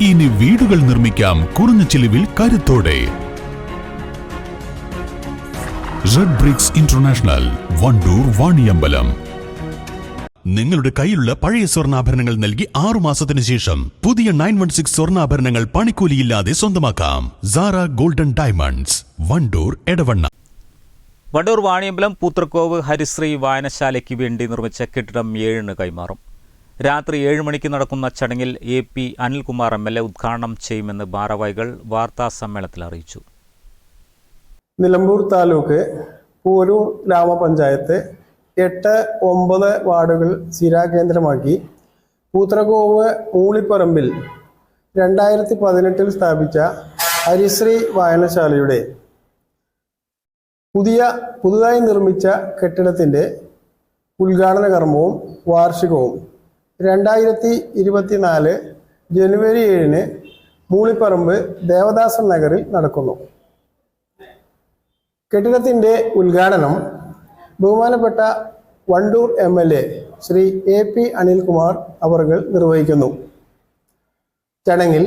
ഇനി വീടുകൾ നിർമ്മിക്കാം കുറഞ്ഞ ചിലവിൽ കരുത്തോടെ. Red bricks international Wandoor Vaniyambalam. നിങ്ങളുടെ കയ്യിലുള്ള പഴയ സ്വർണാഭരണങ്ങൾ നൽകി ആറു മാസത്തിന് ശേഷം പുതിയ നയൻ വൺ സിക്സ് സ്വർണാഭരണങ്ങൾ പണിക്കൂലിയില്ലാതെ സ്വന്തമാക്കാം. Sara golden diamonds Wandoor Edavanna. Wandoor Vaniyambalam Poothrakkovu Harisree വായനശാലയ്ക്ക് വേണ്ടി നിർമ്മിച്ച കെട്ടിടം ഏഴിന് കൈമാറും. രാത്രി ഏഴ് മണിക്ക് നടക്കുന്ന ചടങ്ങിൽ A P Anilkumar M L A ഉദ്ഘാടനം ചെയ്യുമെന്ന് ഭാരവാഹികൾ വാർത്താ സമ്മേളനത്തിൽ അറിയിച്ചു. നിലമ്പൂർ താലൂക്ക് പൂരൂർ ഗ്രാമപഞ്ചായത്ത് എട്ട് ഒമ്പത് വാർഡുകൾ സ്ഥിരാകേന്ദ്രമാക്കി പൂത്രകോവ് മൂളിപ്പറമ്പിൽ രണ്ടായിരത്തി പതിനെട്ടിൽ സ്ഥാപിച്ച ഹരിശ്രീ വായനശാലയുടെ പുതിയ പുതുതായി നിർമ്മിച്ച കെട്ടിടത്തിന്റെ ഉദ്ഘാടന കർമ്മവും വാർഷികവും രണ്ടായിരത്തി ഇരുപത്തിനാല് ജനുവരി ഏഴിന് മൂളിപ്പറമ്പ് ദേവദാസൻ നഗറിൽ നടക്കുന്നു. കെട്ടിടത്തിന്റെ ഉദ്ഘാടനം ബഹുമാനപ്പെട്ട Wandoor M L A Shri A P Anilkumar അവർകൾ നിർവഹിക്കുന്നു. ചടങ്ങിൽ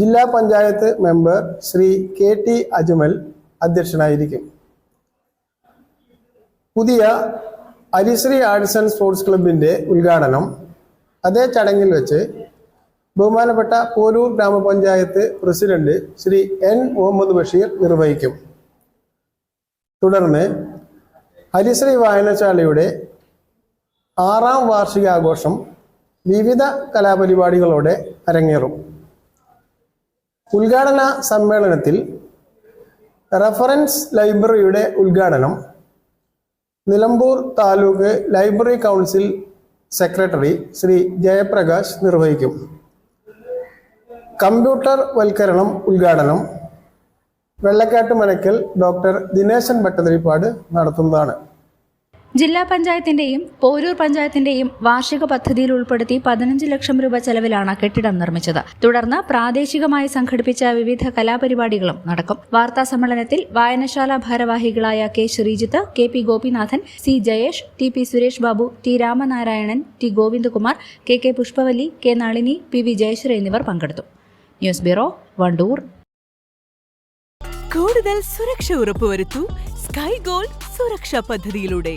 ജില്ലാ panchayat member Shri K T Ajmal അധ്യക്ഷനായിരിക്കും. പുതിയ അരിശ്രീ ആർട്സ് ആൻഡ് സ്പോർട്സ് ക്ലബിന്റെ ഉദ്ഘാടനം അതേ ചടങ്ങിൽ വെച്ച് ബഹുമാനപ്പെട്ട പോരൂർ ഗ്രാമപഞ്ചായത്ത് പ്രസിഡന്റ് ശ്രീ എൻ മുഹമ്മദ് ബഷീർ നിർവഹിക്കും. തുടർന്ന് ഹരിശ്രീ വായനശാലയുടെ ആറാം വാർഷികാഘോഷം വിവിധ കലാപരിപാടികളോടെ അരങ്ങേറും. ഉദ്ഘാടന സമ്മേളനത്തിൽ റഫറൻസ് ലൈബ്രറിയുടെ ഉദ്ഘാടനം Nilambur taluk library council secretary Shri Jayaprakash നിർവഹിക്കും. കമ്പ്യൂട്ടർ വൽക്കരണം ഉദ്ഘാടനം. വെള്ളക്കാട്ട് മനക്കൽ ഡോക്ടർ ദിനേശൻ ഭട്ടതിരിപ്പാട് നടത്തുന്നതാണ്. ജില്ലാ പഞ്ചായത്തിന്റെയും പോരൂർ പഞ്ചായത്തിന്റെയും വാർഷിക പദ്ധതിയിൽ ഉൾപ്പെടുത്തി പതിനഞ്ച് ലക്ഷം രൂപ ചെലവിലാണ് കെട്ടിടം നിർമ്മിച്ചത്. തുടർന്ന് പ്രാദേശികമായി സംഘടിപ്പിച്ച വിവിധ കലാപരിപാടികളും നടക്കും. വാർത്താ സമ്മേളനത്തിൽ വായനശാല ഭാരവാഹികളായ K Sreejith K P Gopinathan C Jayesh T P Suresh Babu T Ramanarayanan T Govindakumar K K Pushpavalli K Nalini P V Jayasree എന്നിവർ പങ്കെടുത്തു. News bureau Wandoor. കൂടുതൽ സുരക്ഷ ഉറപ്പുവരുത്തൂ സ്കൈ ഗോൾഡ് സുരക്ഷാ പദ്ധതിയിലൂടെ.